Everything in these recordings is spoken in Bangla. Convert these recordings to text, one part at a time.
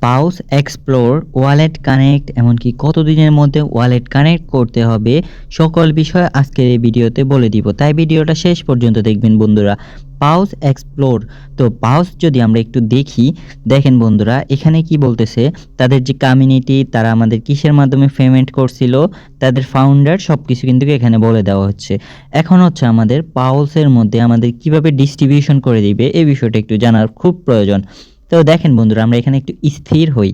পাউস, এক্সপ্লোর, ওয়ালেট কানেক্ট, এমনকি কতদিনের মধ্যে ওয়ালেট কানেক্ট করতে হবে, সকল বিষয় আজকের এই ভিডিওতে বলে দিব। তাই ভিডিওটা শেষ পর্যন্ত দেখবেন বন্ধুরা। Pause, explore. তো পাউস যদি আমরা একটু দেখি, দেখেন বন্ধুরা, এখানে কি বলতেছে, তাদের যে কমিউনিটি তারা আমাদের কিসের মাধ্যমে পেমেন্ট করছিল, তাদের ফাউন্ডার সব কিছু কিন্তু এখানে বলে দেওয়া হচ্ছে। এখন হচ্ছে আমাদের পাউসের মধ্যে আমাদের কীভাবে ডিস্ট্রিবিউশন করে দিবে এই বিষয়টা একটু জানার খুব প্রয়োজন। তো দেখেন বন্ধুরা, আমরা এখানে একটু স্থির হই।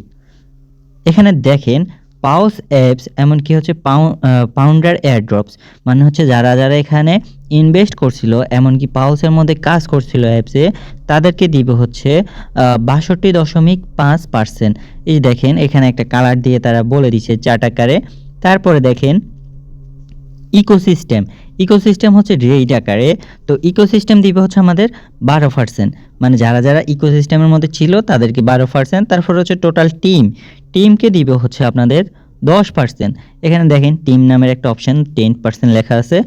এখানে দেখেন, পাউস অ্যাপস, এমনকি হচ্ছে পাউন্ডার এয়ারড্রপস মানে হচ্ছে যারা যারা এখানে ইনভেস্ট করছিল, এমনকি পাউসের মধ্যে কাজ করছিল অ্যাপসে, তাদেরকে দিবে হচ্ছে বাষট্টি দশমিক পাঁচ পার্সেন্ট। এই দেখেন, এখানে একটা কালার দিয়ে তারা বলে দিচ্ছে চার টাকারে তারপরে দেখেন, ইকোসিস্টেম ইকোসিস্টেম হচ্ছে রেট আকারে, তো ইকোসিস্টেম দিবে হচ্ছে আমাদের বারো পার্সেন্ট মানে যারা যারা ইকোসিস্টেমের মধ্যে ছিল তাদেরকে বারো পার্সেন্ট তারপর হচ্ছে টোটাল টিম টিমকে দিবে হচ্ছে আপনাদের দশ পার্সেন্ট এখানে দেখেন টিম নামের একটা অপশান টেন পার্সেন্ট লেখা আছে।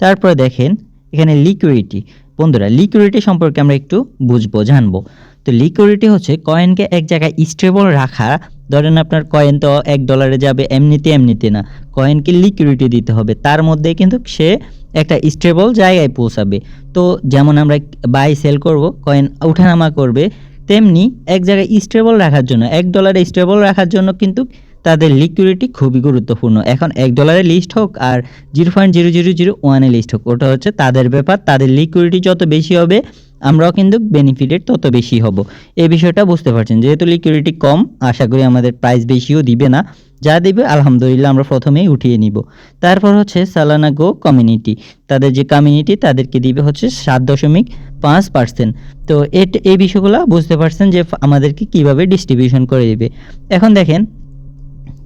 তারপরে দেখেন এখানে লিকুইডিটি বন্ধুরা লিকুইডিটি সম্পর্কে আমরা একটু বুঝব, জানব। তো লিকুইডিটি হচ্ছে কয়েনকে এক জায়গায় স্টেবল রাখা ধরেন আপনার কয়েন তো এক ডলারে যাবে, এমনিতে এমনিতে না। কয়েনকে লিকুইডিটি দিতে হবে। তার মধ্যে কিন্তু সে একটা স্টেবল জায়গায় পৌঁছাবে। তো যেমন আমরা বাই সেল করব কয়েন ওঠানামা করবে, তেমনি এক জায়গায় স্টেবল রাখার জন্য, এক ডলারে স্টেবল রাখার জন্য কিন্তু তাদের লিকুইডিটি খুবই গুরুত্বপূর্ণ। এখন এক ডলারের লিস্ট হোক আর zero point zero zero zero ওয়ানের লিস্ট হোক, ওটা হচ্ছে তাদের ব্যাপার। তাদের লিকুইডিটি যত বেশি হবে আমরাও কিন্তু বেনিফিটেড তত বেশি হব। এই বিষয়টা বুঝতে পারছেন, যেহেতু লিকুইডিটি কম, আশা করি আমাদের প্রাইস বেশিও দিবে না, যা দেবে আলহামদুলিল্লাহ আমরা প্রথমেই উঠিয়ে নিব। তারপর হচ্ছে সালানা গো কমিউনিটি তাদের যে কমিউনিটি তাদেরকে দিবে হচ্ছে সাত দশমিক পাঁচ পার্সেন্ট তো এই বিষয়গুলো বুঝতে পারছেন যে আমাদেরকে কীভাবে ডিস্ট্রিবিউশন করে দিবে। এখন দেখেন,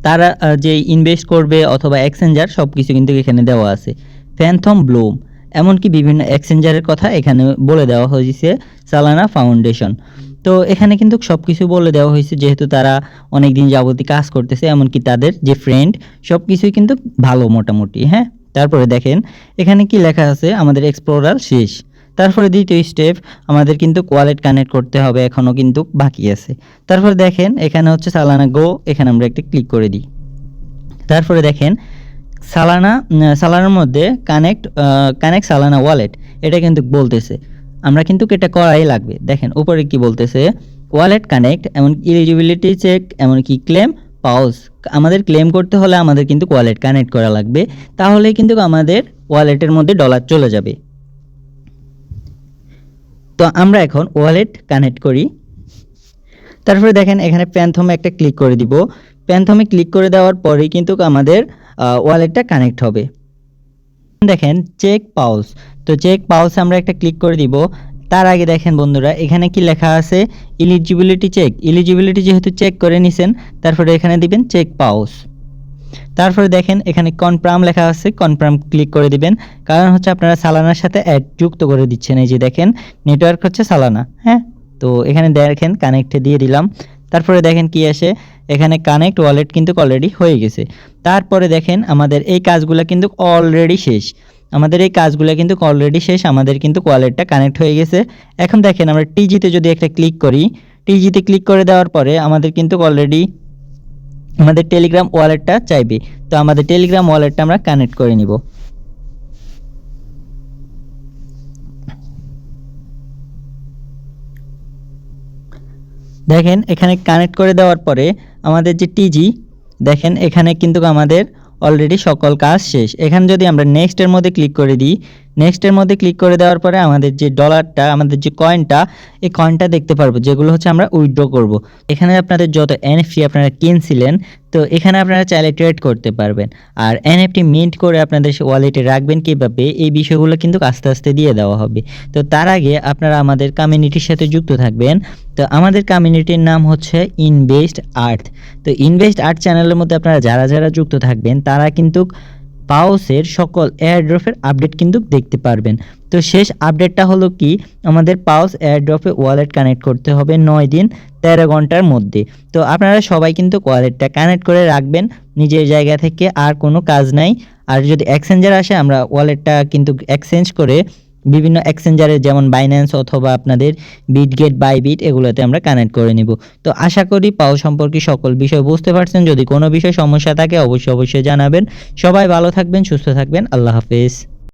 তারা যে ইনভেস্ট করবে অথবা এক্সচেঞ্জার সব কিছু কিন্তু এখানে দেওয়া আছে। ফ্যান্থম ব্লুম এমনকি বিভিন্ন এক্সচেঞ্জারের কথা এখানে বলে দেওয়া হয়েছে সালানা ফাউন্ডেশন তো এখানে কিন্তু সব কিছু বলে দেওয়া হয়েছে, যেহেতু তারা অনেক দিন যাবতী কাজ করতেছে, এমনকি তাদের যে ফ্রেন্ড সব কিছুই কিন্তু ভালো মোটামুটি হ্যাঁ? তারপরে দেখেন, এখানে কি লেখা আছে? আমাদের এক্সপ্লোরার শেষ। তারপরে দ্বিতীয় স্টেপ আমাদের কিন্তু ওয়ালেট কানেক্ট করতে হবে এখনও কিন্তু বাকি আছে। তারপরে দেখেন, এখানে হচ্ছে সালানা গো এখানে আমরা একটা ক্লিক করে দিই। তারপরে দেখেন সালানা সালানার মধ্যে কানেক্ট কানেক্ট সালানা ওয়ালেট এটা কিন্তু বলতেছে। আমরা কিন্তু এটা করাই লাগবে। দেখেন, উপরে কি বলতেছে? ওয়ালেট কানেক্ট এমন ইলিজিবিলিটি চেক এমনকি ক্লেম পাউস আমাদের ক্লেম করতে হলে আমাদের কিন্তু ওয়ালেট কানেক্ট করা লাগবে। তাহলেই কিন্তু আমাদের ওয়ালেটের মধ্যে ডলার চলে যাবে। তো আমরা এখন ওয়ালেট কানেক্ট করি। তারপরে দেখেন, এখানে প্যান্থমে একটা ক্লিক করে দিব। প্যান্থমে ক্লিক করে দেওয়ার পরেই কিন্তু আমাদের ওয়ালেটটা কানেক্ট হবে। দেখেন চেক পাউস তো চেক পাউস আমরা একটা ক্লিক করে দিব। তার আগে দেখেন বন্ধুরা, এখানে কি লেখা আছে? ইলিজিবিলিটি চেক ইলিজিবিলিটি যেহেতু চেক করে নিছেন, তারপরে এখানে দিবেন চেক পাউস তারপরে দেখেন, এখানে কনফার্ম লেখা আছে কনফার্ম ক্লিক করে দিবেন। কারণ হচ্ছে আপনারা সালানার সাথে অ্যাড যুক্ত করে দিচ্ছেন। এই যে দেখেন নেটওয়ার্ক হচ্ছে সালানা হ্যাঁ? তো এখানে দেখেন কানেক্টে দিয়ে দিলাম। তারপরে দেখেন কি আসে? এখানে কানেক্ট ওয়ালেট কিন্তু অলরেডি হয়ে গেছে। তারপরে দেখেন আমাদের এই কাজগুলো কিন্তু অলরেডি শেষ। আমাদের এই কাজগুলো কিন্তু অলরেডি শেষ, আমাদের কিন্তু ওয়ালেটটা কানেক্ট হয়ে গেছে। এখন দেখেন আমরা টিজিতে যদি একটা ক্লিক করি টিজিতে ক্লিক করে দেওয়ার পরে আমাদের কিন্তু অলরেডি আমাদের টেলিগ্রাম ওয়ালেটটা চাইবে। তো আমাদের টেলিগ্রাম ওয়ালেটটা আমরা কানেক্ট করে নিব। দেখেন, এখানে কানেক্ট করে দেওয়ার পরে আমাদের যে টিজি দেখেন, এখানে কিন্তু আমাদের অলরেডি সকল কাজ শেষ। এখানে যদি আমরা নেক্সটের মধ্যে ক্লিক করে দিই নেক্সটের মধ্যে ক্লিক করে দেওয়ার পরে আমাদের যে ডলারটা আমাদের যে কয়েনটা এই কয়েনটা দেখতে পারব। যেগুলো হচ্ছে আমরা উইথড্র করব। এখানে আপনাদের যত এনএফটি আপনারা কিনছিলেন, তো এখানে আপনারা চাইলে ট্রেড করতে পারবেন। আর এনএফটি মিন্ট করে আপনাদের ওয়ালেটে রাখবেন কীভাবে, এই বিষয়গুলো কিন্তু আস্তে আস্তে দিয়ে দেওয়া হবে। তো তার আগে আপনারা আমাদের কমিউনিটির সাথে যুক্ত থাকবেন। তো আমাদের কমিউনিটির নাম হচ্ছে ইনভেস্ট আর্থ তো ইনভেস্ট আর্থ চ্যানেলের মধ্যে আপনারা যারা যারা যুক্ত থাকবেন, তারা কিন্তু পাউসের সকল এয়ারড্রপের আপডেট কিন্তু দেখতে পারবেন। তো শেষ আপডেটটা হলো কি? আমাদের পাউস এয়ারড্রপে ওয়ালেট কানেক্ট করতে হবে নয় দিন, তেরো ঘণ্টার মধ্যে। তো আপনারা সবাই কিন্তু ওয়ালেটটা কানেক্ট করে রাখবেন। নিজের জায়গা থেকে আর কোনো কাজ নাই। আর যদি এক্সচেঞ্জার আসে, আমরা ওয়ালেটটা কিন্তু এক্সচেঞ্জ করে বিভিন্ন এক্সচেঞ্জারে যেমন বাইন্যান্স অথবা আপনাদের বিটগেট বাইবিট এগুলোতে আমরা কানেক্ট করে নিব। তো আশা করি পাও সম্পর্কে সকল বিষয় বুঝতে পারছেন। যদি কোনো বিষয়ে সমস্যা থাকে, অবশ্যই অবশ্যই জানাবেন। সবাই ভালো থাকবেন, সুস্থ থাকবেন। আল্লাহ হাফেজ।